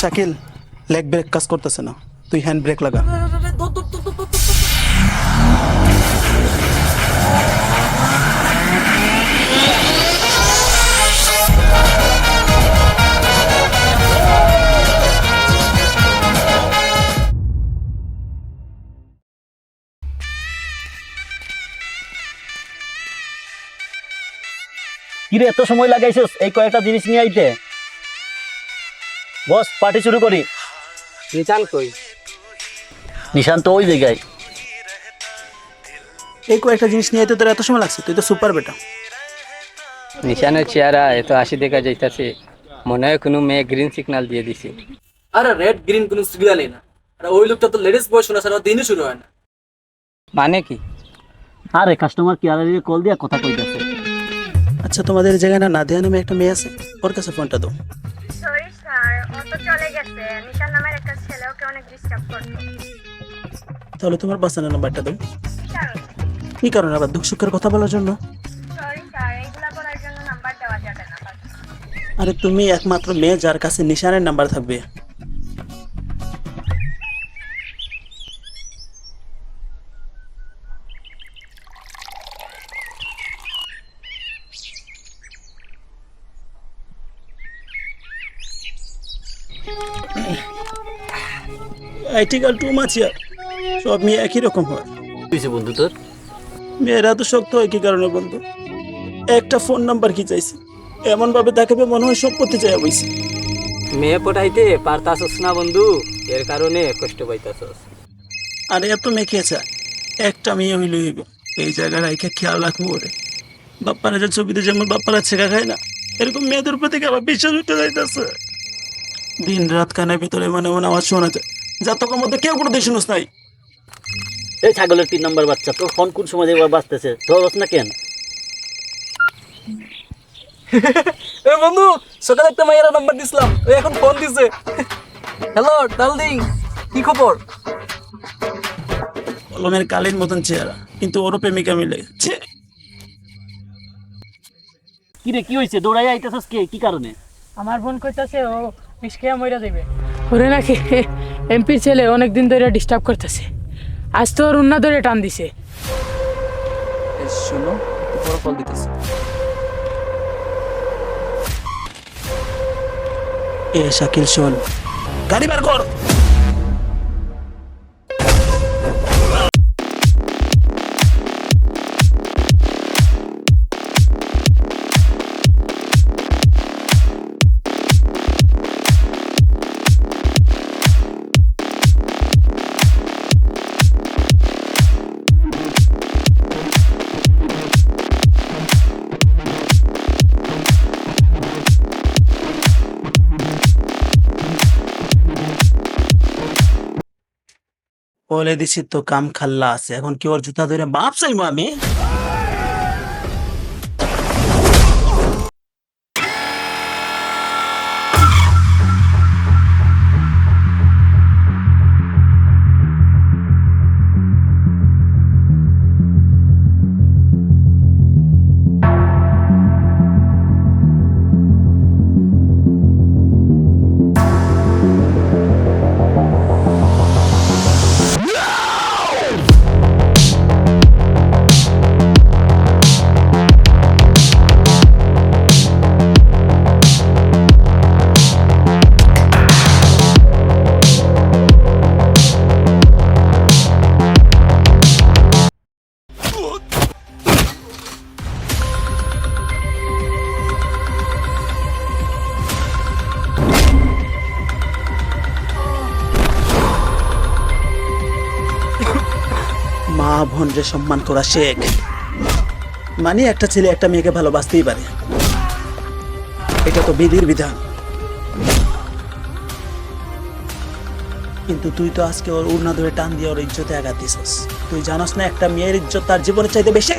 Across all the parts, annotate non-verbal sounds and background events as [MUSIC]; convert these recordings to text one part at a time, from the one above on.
Shakil leg break কাজ করতেছে না। তুই হ্যান্ড ব্রেক লাগা। কিরে, এত সময় লাগাইছিস এই কয়েকটা জিনিস নিয়ে আইতে? বস পার্টি শুরু করি। নিশান কই? নিশান তো ওই জায়গায়। এই কয়েকটা জিনিস নিয়ে তো তোর এত সময় লাগছে তুই তো সুপার বেটা। নিশানের চেহারা এত হাসি দেখা যাইতাছে মনে হয় কোনো মেয়ে গ্রিন সিগন্যাল দিয়ে দিছে। আরে রেড গ্রিন কোনো সিগন্যালই না। আরে ওই লোকটা তো লেডিস বয় শোনা ছাড়া দিনই শুরু হয় না। মানে কি? আরে কাস্টমার কেয়ারের কল দিয়া কথা কইতাছে। আচ্ছা তোমাদের জায়গায় না নাদিয়া নামে একটা মেয়ে আছে? ওর কাছে ফোনটা দাও। সরি তো চলে গেছে। নিশান নামের একটা ছেলে ওকে অনেক ডিস্টার্ব করতো তাহলে তোমার বাসানের নাম্বারটা দাও। কি কারণে? আবার দুঃখ সুখের কথা বলার জন্য? সরি স্যার এইগুলা করার জন্য নাম্বার দেওয়া যাবে না। আরে তুমি একমাত্র মেয়ে যার কাছে নিশানের নাম্বার থাকবে। আইটিকাল টু মাছিয়া সব মেয়ে একই রকম হয়। বন্ধু তোর? মেয়েরা তো শক্ত হয় কি কারণে বন্ধু? একটা ফোন নাম্বার কি চাইছে? এমন ভাবে দেখাবে মনে হয় সব করতে চাই বইছি। মেয়ে পটাইতে পারতাছস না বন্ধু এর কারণে কষ্ট পাইতাছস। আরে এত মেখে আছে একটা মেয়ে হইলে হইব। এই জায়গায় রাইখে খেয়াল রাখব ওরে। বাপ্পারা যে ছবিতে যেমন বাপ্পারা ছেঁকা খায় না এরকম মেয়েদের প্রতি কি আবার বিশ্বাস উঠে যাইতেছে? দিন রাত কানের ভিতরে মানে মনে আওয়াজ শোনা যায়। যা তোর মধ্যে কেউ কোনো শুনোস নাই। এই ছাগলের তিন নম্বর বাচ্চা তোর ফোন কোন সময় দেখবার বাঁচতেছে ধরস না কেন? [LAUGHS] এ বন্ধু সকালে একটা মাইয়ের নাম্বার দিছিলাম ও এখন ফোন দিছে। [LAUGHS] হ্যালো ডার্লিং কি খবর? কলমের কালির মতন চেহারা কিন্তু ওরও প্রেমিকা মিলে। ছে। কিরে কি হয়েছে দৌড়াই আইতেছস কে? কি কারণে? আমার বোন কইতাছে ও মিসকেয়া মইরা দেবে ওরে নাকি? এমপির ছেলে অনেক দিন ধরে ডিস্টার্ব করতেছে। আজ তো ওর উন্না ধরে টান দিছে। এ শাকিল শোন, গাড়ি বার কর। বলে দিছি তো কাম খাল্লা আছে। এখন কি ওর জুতা ধরে বাপ চাইব আমি বোন সম্মান করা শেখ। মানে একটা ছেলে একটা মেয়েকে ভালোবাসতেই পারে। এটা তো বিধির বিধান। কিন্তু তুই তো আজকে ওর উড়না ধরে টান দিয়ে ওর ইজ্জতে আঘাত দিছিস। তুই জানাস না একটা মেয়ের ইজ্জত তার জীবনের চাইতে বেশি?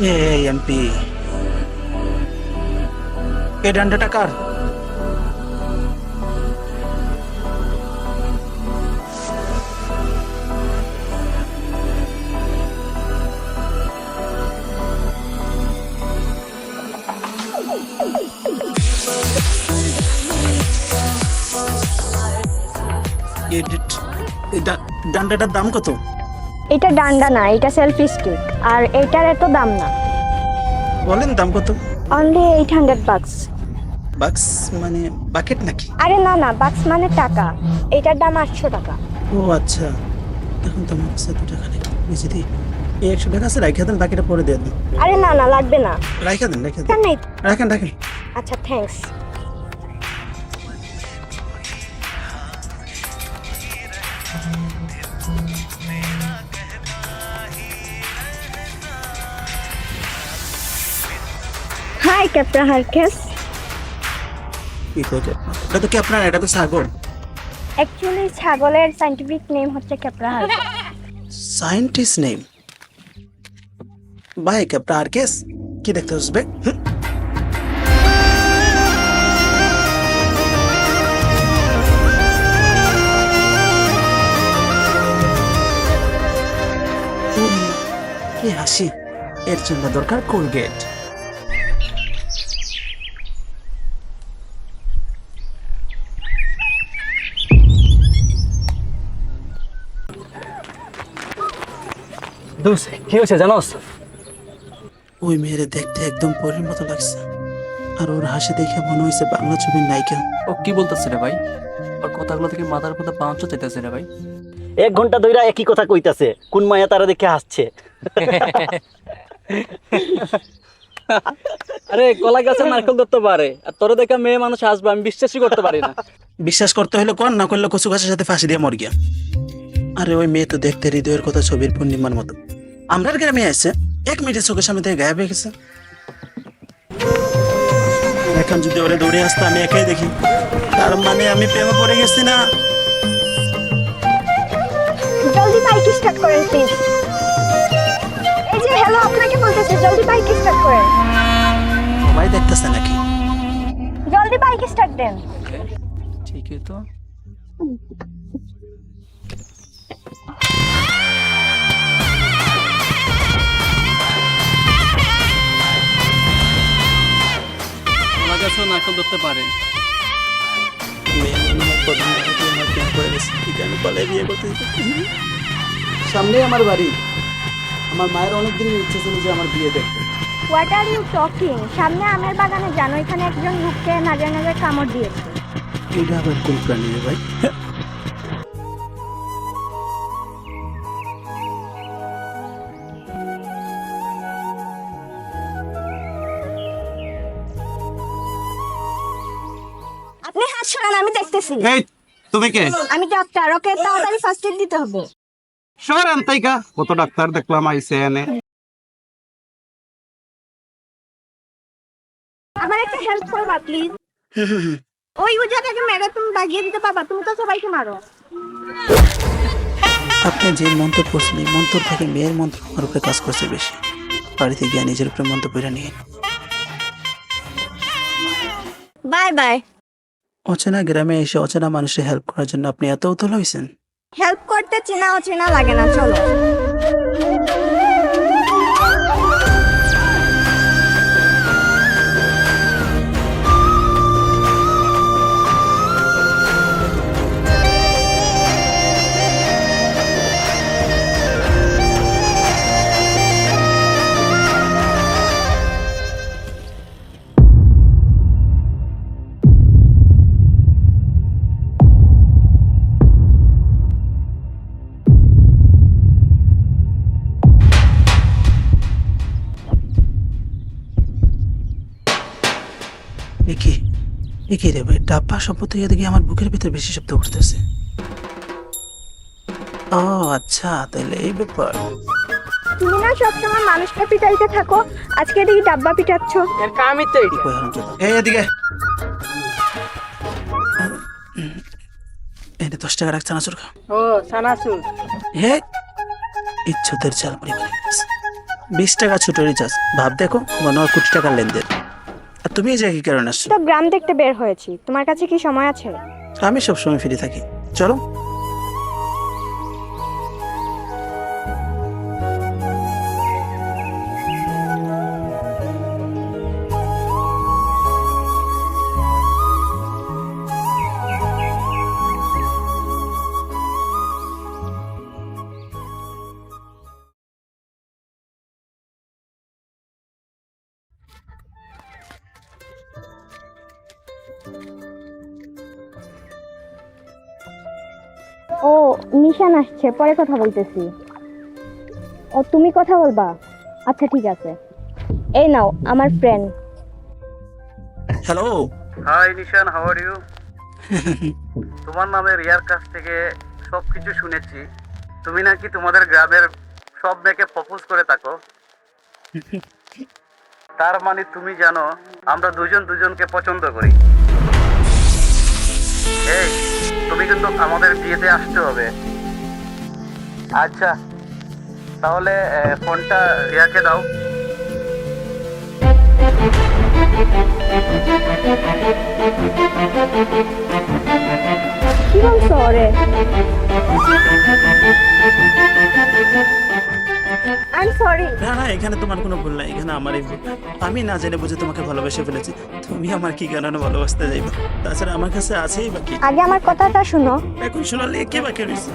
এই এমপি এই ডান্ডাটা কার এই ডি- এই ডা- ডান্ডাটার দাম কত এটা ডান্ডা না এটা সেলফি স্টিক আর এটার এত দাম না। বলেন দাম কত? অনলি এইট হান্ড্রেড বাক্স বাক্স মানে বাকেট নাকি? আরে না না বাক্স মানে টাকা। এটার দাম আটশো টাকা। ও আচ্ছা। এখন তো আমার কাছে দু টাকা নেই। বুঝে দিই। এই একশো টাকা আছে রাখা দেন বাকিটা পরে দিয়ে দেন। আরে না না লাগবে না। রাখা দেন রাখা দেন। রাখেন রাখেন। আচ্ছা থ্যাঙ্কস হাই ক্যাপ্টেন হারকেস। কি করে এটা তো কি আপনার এটা তো সাগর অ্যাকচুয়ালি ছাগলের সাইন্টিফিক নেম হচ্ছে ক্যাপ্রা হারকেস। সায়েন্টিস্ট নেম ভাই ক্যাপ্টা আর কেস কি দেখতে আসবে? কি হাসি। এর জন্য দরকার কোলগেট। দোষ কি হয়েছে জানোস? ওই মেয়েরে দেখতে একদম পরের মতো লাগছে। আর ওর হাসি দেখে মনে হয়েছে বাংলা ছবির নায়িকা। ও কি বলতেছে রে ভাই? ওর কথাগুলো থেকে মাথার মধ্যে পাঁচ চাইতেছে রে ভাই। এক ঘণ্টা ধইরা একই কথা কইতাছে কোন মায়া তারা দেখে হাসছে? [LAUGHS] আরে কলা গাছে নারকেল ধরতে পারে আর তোরে দেখা মেয়ে মানুষ আসবে আমি বিশ্বাসই করতে পারি না। বিশ্বাস করতে হলে কোন না করলে কচু গাছের সাথে ফাঁসি দিয়ে মর গিয়া। আরে ওই মেয়ে তো দেখতে হৃদয়ের কথা ছবির পূর্ণিমার মতো। আমরার গ্রামে আসছে এক মিনিটের চোখের সামনে থেকে গায়েব হয়ে গেছে। এখন যদি ওরে দৌড়ে আসতে আমি একাই দেখি। তার মানে আমি প্রেমে পড়ে গেছি না? জলদি বাইক স্টার্ট করেন প্লিজ এই যে হ্যালো আপনাকে বলতেছে জলদি বাইক স্টার্ট করেন। সবাই দেখতেছে নাকি? জলদি বাইক স্টার্ট দেন। ঠিকই তো। আমি পালাই বিয়ে করতে সামনেই আমার বাড়ি। আমার মায়ের অনেক দিন ইচ্ছে ছিল যে আমার বিয়ে দেখতে। হোয়াট আর ইউ টকিং সামনে আমের বাগানে জানো এখানে একজন লোককে নাজর নাজর কামড় দিয়েছে। এটা আবার কোন প্রাণী ভাই? আপনি আমি দেখতেছি। এই তুমি কে? আমি ডাক্তার ওকে তাড়াতাড়ি ফার্স্ট এড দিতে হবে। আনতাইকা কত ডাক্তার দেখলাম আইসে এনে। আমার একটা হেল্প করবা প্লিজ ওই উজাটাকে মেরে তুমি বাগিয়ে দিতে পারবা তুমি তো সবাইকে মারো। আপনি যে মন্ত্র পড়ছেন এই মন্ত্র থেকে মেয়ের মন্ত্র আমার উপরে কাজ করছে বেশি। বাড়িতে গিয়ে নিজের উপরে মন্ত্র নিয়ে বাই বাই অচেনা গ্রামে এসে অচেনা মানুষের হেল্প করার জন্য আপনি এত উতল হয়েছেন হেল্প করতে চেনা অচেনা লাগে না, চলো। এ কি রে ভাই ডাব্বা শব্দ থেকে দেখি আমার বুকের ভিতরে বেশি শব্দ করতেছে। ও আচ্ছা তাহলে এই ব্যাপার। তুমি না সবসময় মানুষকে পিটাইতে থাকো আজকে দেখি ডাব্বা পিটাচ্ছ। এর কামই তো এটা। কই হারামজাদা? এই এদিকে। এনে দশ টাকা রাখ চানাচুর খা। ও সানাসুর হে ইচ্ছুদের চাল পরিমাণে বিশ টাকা ছোট রিচার্জ ভাব দেখো মনে হয় কোটি টাকার লেনদেন। তুমি এই জায়গায় কারণে আসছো? তো গ্রাম দেখতে বের হয়েছি। তোমার কাছে কি সময় আছে? আমি সব সময় ফ্রি থাকি। চলো। ও নিশান আসছে পরে কথা বলতেছি। ও তুমি কথা বলবা? আচ্ছা ঠিক আছে। এই নাও আমার friend hello hi Nishan how are you তোমার নামে রিয়ার কাছ থেকে সব কিছু শুনেছি। তুমি নাকি তোমাদের গ্রামের সব মেয়েকে প্রপোজ করে থাকো। [LAUGHS] তার মানে তুমি জানো আমরা দুজন দুজনকে পছন্দ করি। তুমি কিন্তু আমাদের বিয়েতে আসতে হবে। আচ্ছা তাহলে ফোনটা রিয়াকে দাও। কি বলছো ওরে? আই সরি না না এখানে তোমার কোনো ভুল নাই এখানে আমারই ভুল। আমি না জেনে বুঝে তোমাকে ভালোবেসে ফেলেছি। তুমি আমার কি কারণে ভালোবাসতে যাইবা? তাছাড়া আমার কাছে আছেই বাকি আগে আমার কথাটা শুনো। এখন শোনালে কে বাকি রয়েছে?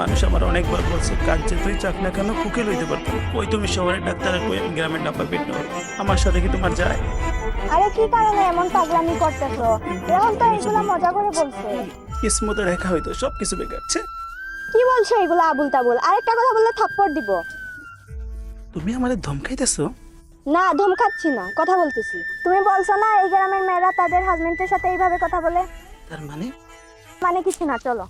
মানুষ আমার অনেকবার বলছে কাজ তুই চাক না কেন কুকে লইতে পারতো কই তুমি শহরের ডাক্তার কই আমি গ্রামের ডাব্বা পেট আমার সাথে কি তোমার যায়? আরে কি কারণে এমন পাগলামি করতেছো? এখন তো এগুলা মজা করে বলছে। কিসমতে রেখা হইতো সব কিছু বেকারছে কি বলছো এগুলো আবুল তাবুল? আরেকটা কথা বললে থাপ্পড় দিব। তুমি আমাদের ধমকাইতেছো? না ধমকাচ্ছি না কথা বলতেছি। তুমি বলছো না এই গ্রামের মেয়েরা তাদের হাজবেন্ডের সাথে এইভাবে কথা বলে? তার মানে? মানে কিছু না চলো।